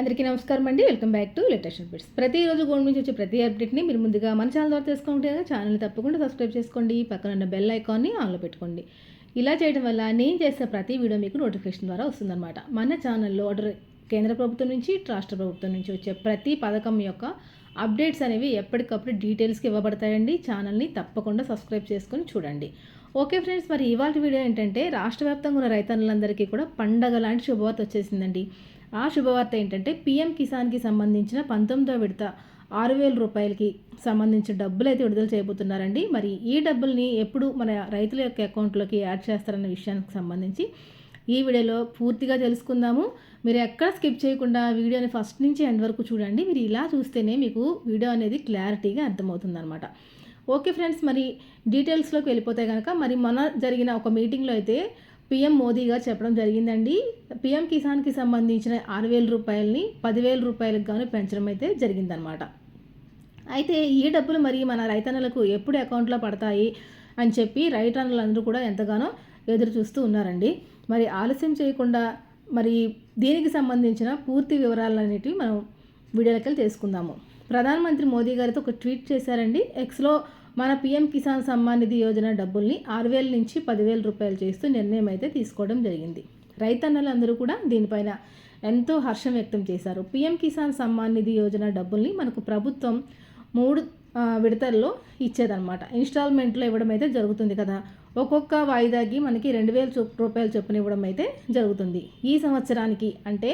అందరికీ నమస్కారం అండి. Welcome back to latest updates ప్రతిరోజు గోల్డ్ నుంచి వచ్చే ప్రతి అప్డేట్ని మీరు ముందుగా మన ఛానల్ ద్వారా తెలుసుకుంటే ఛానల్ని తప్పకుండా సబ్స్క్రైబ్ చేసుకోండి. పక్కన ఉన్న బెల్ ఐకాన్ని ఆన్లో పెట్టుకోండి. ఇలా చేయడం వల్ల నేను చేసే ప్రతి వీడియో మీకు నోటిఫికేషన్ ద్వారా వస్తుందన్నమాట. మన ఛానల్లో ఆర్డర్ కేంద్ర ప్రభుత్వం నుంచి రాష్ట్ర ప్రభుత్వం నుంచి వచ్చే ప్రతి పథకం యొక్క అప్డేట్స్ అనేవి ఎప్పటికప్పుడు డీటెయిల్స్కి ఇవ్వబడతాయండి. ఛానల్ని తప్పకుండా సబ్స్క్రైబ్ చేసుకొని చూడండి. ఓకే ఫ్రెండ్స్ మరి ఇవాళ వీడియో ఏంటంటే రాష్ట్ర వ్యాప్తంగా ఉన్న రైతన్నులందరికీ కూడా పండగ లాంటి శుభవార్త వచ్చేసిందండి. ఆ శుభవార్త ఏంటంటే పీఎం కిసాన్కి సంబంధించిన పంతొమ్మిదో విడత ఆరు వేల రూపాయలకి సంబంధించిన డబ్బులు అయితే విడుదల చేయబోతున్నారండి. మరి ఈ డబ్బుల్ని ఎప్పుడు మన రైతుల యొక్క అకౌంట్లోకి యాడ్ చేస్తారన్న విషయానికి సంబంధించి ఈ వీడియోలో పూర్తిగా తెలుసుకుందాము. మీరు ఎక్కడ స్కిప్ చేయకుండా వీడియోని ఫస్ట్ నుంచి ఎండ్ వరకు చూడండి. మీరు ఇలా చూస్తేనే మీకు వీడియో అనేది క్లారిటీగా అర్థమవుతుందన్నమాట. ఓకే ఫ్రెండ్స్ మరి డీటెయిల్స్లోకి వెళ్ళిపోతే కనుక మరి మన జరిగిన ఒక మీటింగ్లో అయితే పిఎం మోదీగా చెప్పడం జరిగిందండి. పిఎం కిసాన్కి సంబంధించిన ఆరు వేల రూపాయలని పదివేల రూపాయలకు గాను పెంచడం అయితే జరిగిందనమాట అయితే ఈ డబ్బులు మరి మన రైతన్నలకు ఎప్పుడు అకౌంట్లో పడతాయి అని చెప్పి రైతన్నలందరూ కూడా ఎంతగానో ఎదురు చూస్తూ ఉన్నారండి. మరి ఆలస్యం చేయకుండా మరి దీనికి సంబంధించిన పూర్తి వివరాలన్నిటివి మనం వీడియోలకి తెలుసుకుందాము. ప్రధానమంత్రి మోదీ గారితో ఒక ట్వీట్ చేశారండి. ఎక్స్లో మన పీఎం కిసాన్ సమ్మాన్ నిధి యోజన డబ్బుల్ని ఆరు వేల నుంచి పదివేల రూపాయలు చేస్తూ నిర్ణయం అయితే తీసుకోవడం జరిగింది. రైతన్నలందరూ కూడా దీనిపైన ఎంతో హర్షం వ్యక్తం చేశారు. పీఎం కిసాన్ సమ్మాన్ నిధి యోజన డబ్బుల్ని మనకు ప్రభుత్వం మూడు విడతల్లో ఇచ్చేదన్నమాట. ఇన్స్టాల్మెంట్లో ఇవ్వడం అయితే జరుగుతుంది కదా. ఒక్కొక్క వాయిదాకి మనకి రెండు వేల రూపాయలు చొప్పున ఇవ్వడం అయితే జరుగుతుంది. ఈ సంవత్సరానికి అంటే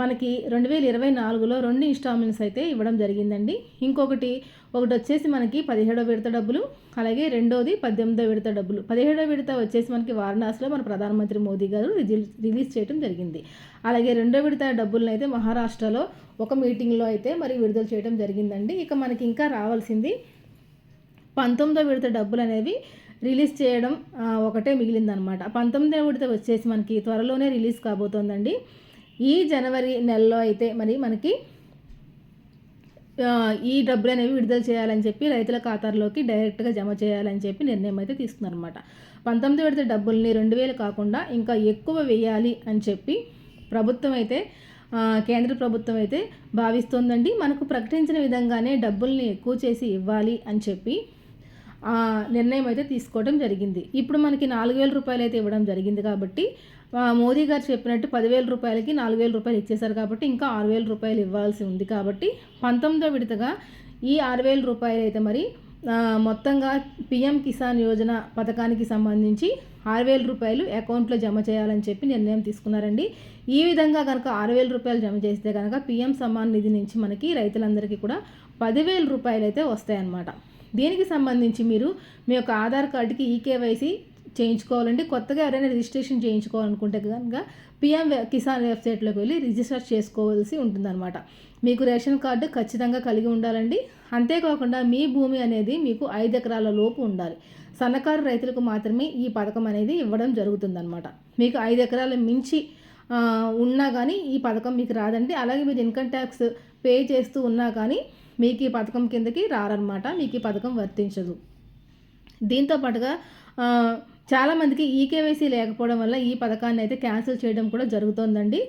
మనకి రెండు వేల ఇరవై నాలుగులో రెండు ఇన్స్టాల్మెంట్స్ అయితే ఇవ్వడం జరిగిందండి. ఇంకొకటి ఒకటి వచ్చేసి మనకి పదిహేడో విడత డబ్బులు అలాగే రెండోది పద్దెనిమిదో విడత డబ్బులు. పదిహేడో విడత వచ్చేసి మనకి వారణాసిలో మన ప్రధానమంత్రి మోదీ గారు రిలీజ్ చేయడం జరిగింది. అలాగే రెండో విడత డబ్బులను అయితే మహారాష్ట్రలో ఒక మీటింగ్లో అయితే మరి విడుదల చేయడం జరిగిందండి. ఇక మనకి ఇంకా రావాల్సింది పంతొమ్మిదో విడత డబ్బులు అనేవి రిలీజ్ చేయడం ఒకటే మిగిలిందనమాట. పంతొమ్మిదో విడత వచ్చేసి మనకి త్వరలోనే రిలీజ్ కాబోతోందండి. ఈ జనవరి నెలలో అయితే మరి మనకి ఈ డబ్బులు అనేవి విడుదల చేయాలని చెప్పి రైతుల ఖాతాల్లోకి డైరెక్ట్గా జమ చేయాలని చెప్పి నిర్ణయం అయితే తీసుకున్నారనమాట పంతొమ్మిది విడత డబ్బుల్ని రెండు వేలు కాకుండా ఇంకా ఎక్కువ వేయాలి అని చెప్పి ప్రభుత్వం అయితే కేంద్ర ప్రభుత్వం అయితే భావిస్తోందండి. మనకు ప్రకటించిన విధంగానే డబ్బుల్ని ఎక్కువ చేసి ఇవ్వాలి అని చెప్పి నిర్ణయం అయితే తీసుకోవడం జరిగింది. ఇప్పుడు మనకి నాలుగు వేల రూపాయలు అయితే ఇవ్వడం జరిగింది కాబట్టి మోదీ గారు చెప్పినట్టు పదివేల రూపాయలకి నాలుగు వేల రూపాయలు ఇచ్చేశారు కాబట్టి ఇంకా ఆరు వేల రూపాయలు ఇవ్వాల్సి ఉంది కాబట్టి పంతొమ్మిదో విడతగా ఈ ఆరు వేల రూపాయలు అయితే మరి మొత్తంగా పిఎం కిసాన్ యోజన పథకానికి సంబంధించి ఆరు వేల రూపాయలు అకౌంట్లో జమ చేయాలని చెప్పి నిర్ణయం తీసుకున్నారండి. ఈ విధంగా కనుక ఆరు వేల రూపాయలు జమ చేస్తే కనుక పిఎం సమ్మాన్ నిధి నుంచి మనకి రైతులందరికీ కూడా పదివేల రూపాయలు అయితే వస్తాయన్నమాట. దీనికి సంబంధించి మీరు మీ యొక్క ఆధార్ కార్డుకి ఈకేవైసీ చేయించుకోవాలంటే కొత్తగా ఎవరైనా రిజిస్ట్రేషన్ చేయించుకోవాలనుకుంటే కనుక పిఎం కిసాన్ వెబ్సైట్లోకి వెళ్ళి రిజిస్టర్ చేసుకోవాల్సి ఉంటుందన్నమాట. మీకు రేషన్ కార్డు ఖచ్చితంగా కలిగి ఉండాలండి. అంతేకాకుండా మీ భూమి అనేది మీకు ఐదు ఎకరాల లోపు ఉండాలి. సన్నకారు రైతులకు మాత్రమే ఈ పథకం అనేది ఇవ్వడం జరుగుతుందన్నమాట. మీకు ఐదు ఎకరాల మించి ఉన్నా కానీ ఈ పథకం మీకు రాదండి. అలాగే మీరు ఇన్కమ్ ట్యాక్స్ పే చేస్తూ ఉన్నా కానీ మీకు ఈ పథకం కిందకి రారనమాట మీకు ఈ పథకం వర్తించదు. దీంతో పాటుగా చాలామందికి ఈకేవైసీ లేకపోవడం వల్ల ఈ పథకాన్ని అయితే క్యాన్సిల్ చేయడం కూడా జరుగుతోందండి.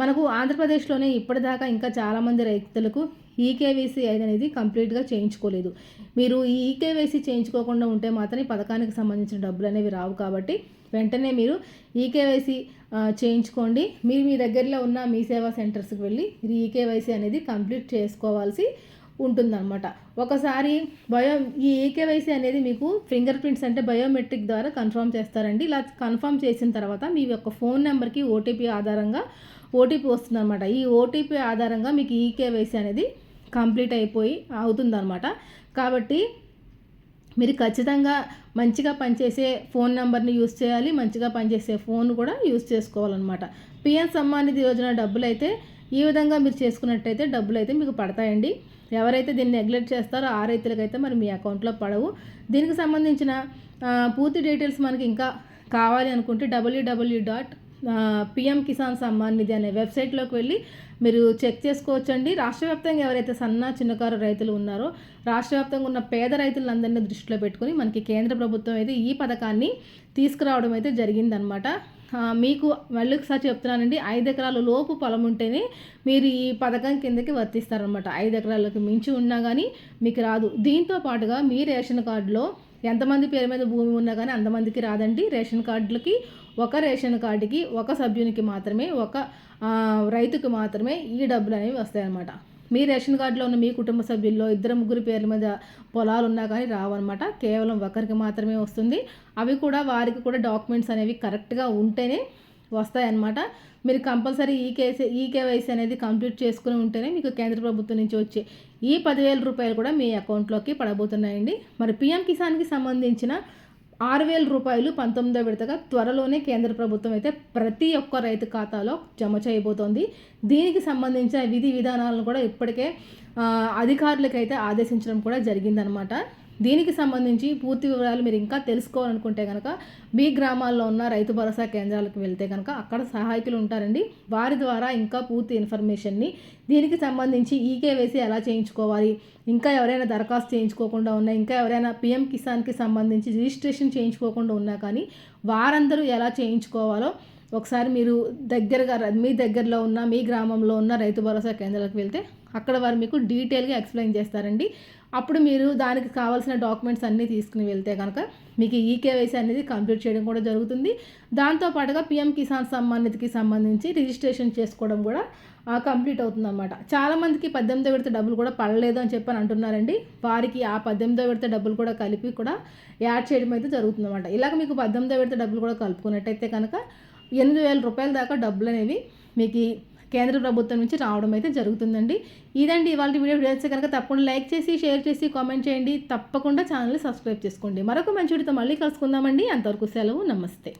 మనకు ఆంధ్రప్రదేశ్లోనే ఇప్పటిదాకా ఇంకా చాలామంది రైతులకు ఈకేవైసీ అనేది కంప్లీట్గా చేయించుకోలేదు. మీరు ఈ ఈకేవైసీ చేయించుకోకుండా ఉంటే మాత్రం ఈ పథకానికి సంబంధించిన డబ్బులు అనేవి రావు కాబట్టి వెంటనే మీరు ఈకేవైసీ చేయించుకోండి. మీరు మీ దగ్గరలో ఉన్న మీ సేవా సెంటర్స్కి వెళ్ళి మీరు ఈకేవైసీ అనేది కంప్లీట్ చేసుకోవాల్సి ఉంటుందన్నమాట. ఒకసారి బయో ఈ ఏకేవైసీ అనేది మీకు ఫింగర్ ప్రింట్స్ అంటే బయోమెట్రిక్ ద్వారా కన్ఫర్మ్ చేస్తారండి. ఇలా కన్ఫర్మ్ చేసిన తర్వాత మీ యొక్క ఫోన్ నెంబర్కి ఓటీపీ ఆధారంగా ఓటీపీ వస్తుందన్నమాట. ఈ ఓటీపీ ఆధారంగా మీకు ఈకేవైసీ అనేది కంప్లీట్ అయిపోయి అవుతుందన్నమాట. కాబట్టి మీరు ఖచ్చితంగా మంచిగా పనిచేసే ఫోన్ నెంబర్ని యూస్ చేయాలి. మంచిగా పనిచేసే ఫోన్ కూడా యూస్ చేసుకోవాలన్నమాట. పిఎన్ సమ్మానిధి యోజన డబ్బులు అయితే ఈ విధంగా మీరు చేసుకున్నట్టయితే డబ్బులు అయితే మీకు పడతాయండి. ఎవరైతే దీన్ని నెగ్లెక్ట్ చేస్తారో ఆ రైతులకైతే మరి మీ అకౌంట్లో పడవు. దీనికి సంబంధించిన పూర్తి డీటెయిల్స్ మనకి ఇంకా కావాలి అనుకుంటే W W dot PM Kisan Samman Nidhi అనే వెబ్సైట్లోకి వెళ్ళి మీరు చెక్ చేసుకోవచ్చండి. రాష్ట్ర వ్యాప్తంగా ఎవరైతే సన్న చిన్నకారు రైతులు ఉన్నారో రాష్ట్ర వ్యాప్తంగా ఉన్న పేద రైతులందరినీ దృష్టిలో పెట్టుకుని మనకి కేంద్ర ప్రభుత్వం అయితే ఈ పథకాన్ని తీసుకురావడం అయితే జరిగిందనమాట. మీకు మళ్ళీ ఒకసారి చెప్తున్నానండి. ఐదు ఎకరాల లోపు పొలం ఉంటేనే మీరు ఈ పథకం కిందకి వర్తిస్తారనమాట ఐదు ఎకరాలకు మించి ఉన్నా కానీ మీకు రాదు. దీంతో పాటుగా మీ రేషన్ కార్డులో ఎంతమంది పేరు మీద భూమి ఉన్నా కానీ అంతమందికి రాదండి. రేషన్ కార్డులకి ఒక రేషన్ కార్డుకి ఒక సభ్యునికి మాత్రమే ఒక రైతుకు మాత్రమే ఈ డబ్బులు అనేవి వస్తాయన్నమాట. మీ రేషన్ కార్డులో ఉన్న మీ కుటుంబ సభ్యుల్లో ఇద్దరు ముగ్గురు పేర్ల మీద పొలాలు ఉన్నా కానీ రావన్నమాట. కేవలం ఒకరికి మాత్రమే వస్తుంది. అవి కూడా వారికి కూడా డాక్యుమెంట్స్ అనేవి కరెక్ట్గా ఉంటేనే వస్తాయన్నమాట. మీరు కంపల్సరీ ఈ కేసీ ఈ కేవైసీ అనేది కంప్లీట్ చేసుకుని ఉంటేనే మీకు కేంద్ర ప్రభుత్వం నుంచి వచ్చే ఈ పదివేల రూపాయలు కూడా మీ అకౌంట్లోకి పడబోతున్నాయండి. మరి పిఎం కిసాన్కి సంబంధించిన ఆరు వేల రూపాయలు పంతొమ్మిదో విడతగా త్వరలోనే కేంద్ర ప్రభుత్వం అయితే ప్రతి ఒక్క రైతు ఖాతాలో జమ చేయబోతోంది. దీనికి సంబంధించిన విధి విధానాలను కూడా ఇప్పటికే అధికారులకైతే ఆదేశించడం కూడా జరిగిందనమాట దీనికి సంబంధించి పూర్తి వివరాలు మీరు ఇంకా తెలుసుకోవాలనుకుంటే కనుక మీ గ్రామాల్లో ఉన్న రైతు భరోసా కేంద్రాలకు వెళ్తే కనుక అక్కడ సహాయకులు ఉంటారండి. వారి ద్వారా ఇంకా పూర్తి ఇన్ఫర్మేషన్ని దీనికి సంబంధించి ఈకేవైసీ ఎలా చేయించుకోవాలి ఇంకా ఎవరైనా దరఖాస్తు చేయించుకోకుండా ఉన్నా ఇంకా ఎవరైనా పిఎం కిసాన్కి సంబంధించి రిజిస్ట్రేషన్ చేయించుకోకుండా ఉన్నా కానీ వారందరూ ఎలా చేయించుకోవాలో ఒకసారి మీరు దగ్గరగా మీ దగ్గరలో ఉన్న మీ గ్రామంలో ఉన్న రైతు భరోసా కేంద్రాలకు వెళ్తే అక్కడ వారు మీకు డీటెయిల్గా ఎక్స్ప్లెయిన్ చేస్తారండి. అప్పుడు మీరు దానికి కావాల్సిన డాక్యుమెంట్స్ అన్నీ తీసుకుని వెళ్తే కనుక మీకు ఈ కేవైసీ అనేది కంప్లీట్ చేయడం కూడా జరుగుతుంది. దాంతోపాటుగా పిఎం కిసాన్ సమ్మానిధికి సంబంధించి రిజిస్ట్రేషన్ చేసుకోవడం కూడా కంప్లీట్ అవుతుంది అనమాట చాలామందికి పద్దెనిమిదో విడత డబ్బులు కూడా పడలేదు అని చెప్పని అంటున్నారండి. వారికి ఆ పద్దెనిమిదో విడత డబ్బులు కూడా కలిపి కూడా యాడ్ చేయడం అయితే జరుగుతుంది అనమాట ఇలాగ మీకు పద్దెనిమిదో విడత డబ్బులు కూడా కలుపుకున్నట్టయితే కనుక ఎనిమిది వేల రూపాయల దాకా డబ్బులు అనేవి మీకు కేంద్ర ప్రభుత్వం నుంచి రావడం అయితే జరుగుతుందండి. ఇదండి ఇవాళ వీడియో. వీడియోస్ కనుక తప్పకుండా లైక్ చేసి షేర్ చేసి కామెంట్ చేయండి. తప్పకుండా ఛానల్ని సబ్స్క్రైబ్ చేసుకోండి. మరొక మంచి వీడితో మళ్ళీ కలుసుకుందామండి. అంతవరకు సెలవు. నమస్తే.